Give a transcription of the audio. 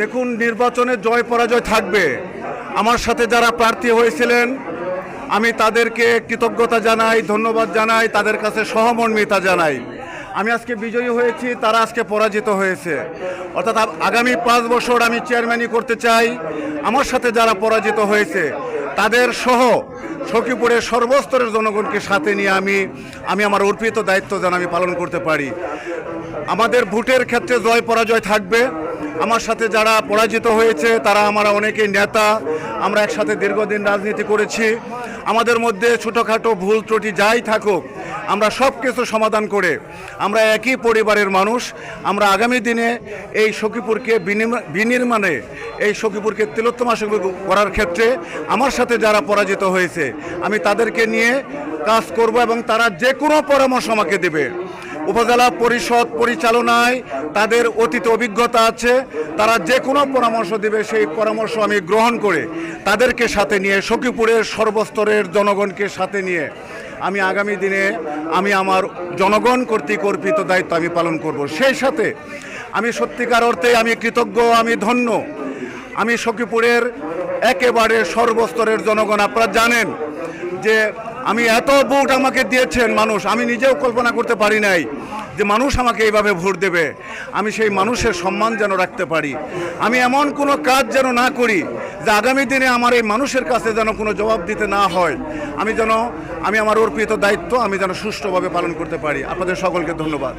দেখুন, নির্বাচনে জয়, পরাজয় থাকবে। আমার সাথে যারা প্রার্থী হয়েছিলেন, আমি তাদেরকে কৃতজ্ঞতা জানাই, ধন্যবাদ জানাই, তাদের কাছে সহমর্মিতা জানাই। আমি আজকে বিজয়ী হয়েছি, তারা আজকে পরাজিত হয়েছে। অর্থাৎ আগামী পাঁচ বছর আমি চেয়ারম্যানই করতে চাই। আমার সাথে যারা পরাজিত হয়েছে, তাদের সহ সখীপুরের সর্বস্তরের জনগণকে সাথে নিয়ে আমি আমি আমার অর্পিত দায়িত্ব যেন আমি পালন করতে পারি। আমাদের ভোটের ক্ষেত্রে জয়, পরাজয় থাকবে। আমার সাথে যারা পরাজিত হয়েছে, তারা আমরা অনেকেই নেতা। আমরা একসাথে দীর্ঘদিন রাজনীতি করেছি। আমাদের মধ্যে ছোটোখাটো ভুল ত্রুটি যাই থাকুক, আমরা সব কিছু সমাধান করে আমরা একই পরিবারের মানুষ। আমরা আগামী দিনে এই সখীপুরকে বিনির্মা- বিনির্মাণে, এই সখীপুরকে তিলোত্তমা সখী করার ক্ষেত্রে আমার সাথে যারা পরাজিত হয়েছে, আমি তাদেরকে নিয়ে কাজ করব এবং তারা যে কোনো পরামর্শ আমাকে দেবে। উপজেলা পরিষদ পরিচালনায় তাদের অতীত অভিজ্ঞতা আছে। তারা যে কোনো পরামর্শ দেবে, সেই পরামর্শ আমি গ্রহণ করে তাদেরকে সাথে নিয়ে, সখীপুরের সর্বস্তরের জনগণকে সাথে নিয়ে আমি আগামী দিনে আমি আমার জনগণ কর্তৃক অর্পিত দায়িত্ব আমি পালন করব। সেই সাথে আমি সত্যিকার অর্থে আমি কৃতজ্ঞ, আমি ধন্য। আমি সখীপুরের একেবারে সর্বস্তরের জনগণ, আপনারা জানেন যে আমি এত ভোট আমাকে দিয়েছেন মানুষ, আমি নিজেও কল্পনা করতে পারি নাই যে মানুষ আমাকে এইভাবে ভোট দেবে। আমি সেই মানুষের সম্মান যেন রাখতে পারি। আমি এমন কোনো কাজ যেন না করি যে আগামী দিনে আমার এই মানুষের কাছে যেন কোনো জবাব দিতে না হয়। আমি যেন, আমি আমার অর্পিত দায়িত্ব আমি যেন সুষ্ঠুভাবে পালন করতে পারি। আপনাদের সকলকে ধন্যবাদ।